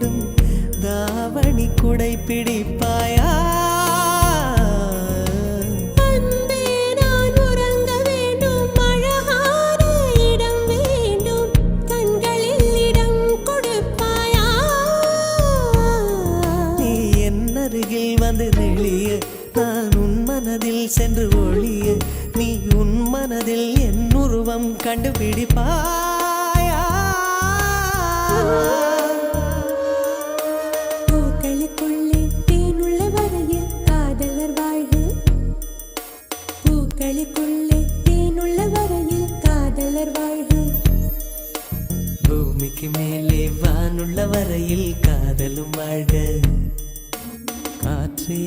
வேண்டும். தாவணி குடை பிடிப்பாயா? வந்து நெளிய. நான் உன் மனதில் சென்று ஒழிய நீ உன் மனதில் என் உருவம் கண்டுபிடிப்பா? பூக்களுக்குள்ளே தேனுள்ள வரையில் காதலர் வாழ்வு பூமிக்கு மேலே வானுள்ள வரையில் காதலும் வாழ்க காற்றே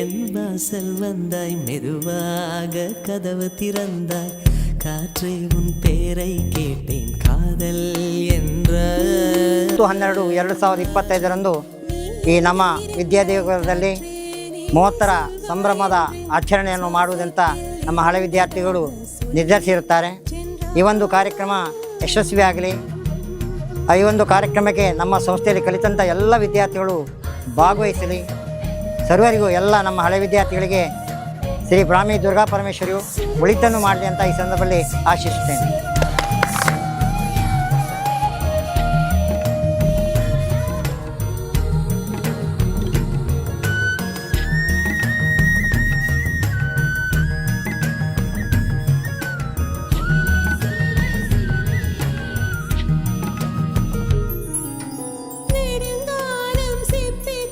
என் வாசல் வந்தாய் மெதுவாக கதவு திறந்தாய் காற்றே உன் பேரை கேட்டேன் காதல் என்ற ಹತ್ತು ಹನ್ನೆರಡು ಎರಡು ಸಾವಿರದ ಇಪ್ಪತ್ತೈದರಂದು ಈ ನಮ್ಮ ವಿದ್ಯಾದೇವರದಲ್ಲಿ ಮೂವತ್ತರ ಸಂಭ್ರಮದ ಆಚರಣೆಯನ್ನು ಮಾಡುವುದಂತ ನಮ್ಮ ಹಳೆ ವಿದ್ಯಾರ್ಥಿಗಳು ನಿರ್ಧರಿಸಿರುತ್ತಾರೆ. ಈ ಒಂದು ಕಾರ್ಯಕ್ರಮ ಯಶಸ್ವಿಯಾಗಲಿ ಈ ಒಂದು ಕಾರ್ಯಕ್ರಮಕ್ಕೆ ನಮ್ಮ ಸಂಸ್ಥೆಯಲ್ಲಿ ಕಲಿತಂಥ ಎಲ್ಲ ವಿದ್ಯಾರ್ಥಿಗಳು ಭಾಗವಹಿಸಲಿ. ಸರ್ವರಿಗೂ ಎಲ್ಲ ನಮ್ಮ ಹಳೆ ವಿದ್ಯಾರ್ಥಿಗಳಿಗೆ ಶ್ರೀ ಬ್ರಾಹ್ಮಿ ದುರ್ಗಾ ಪರಮೇಶ್ವರಿಯು ಒಳಿತನ್ನು ಮಾಡಲಿ ಅಂತ ಈ ಸಂದರ್ಭದಲ್ಲಿ ಆಶಿಸುತ್ತೇನೆ.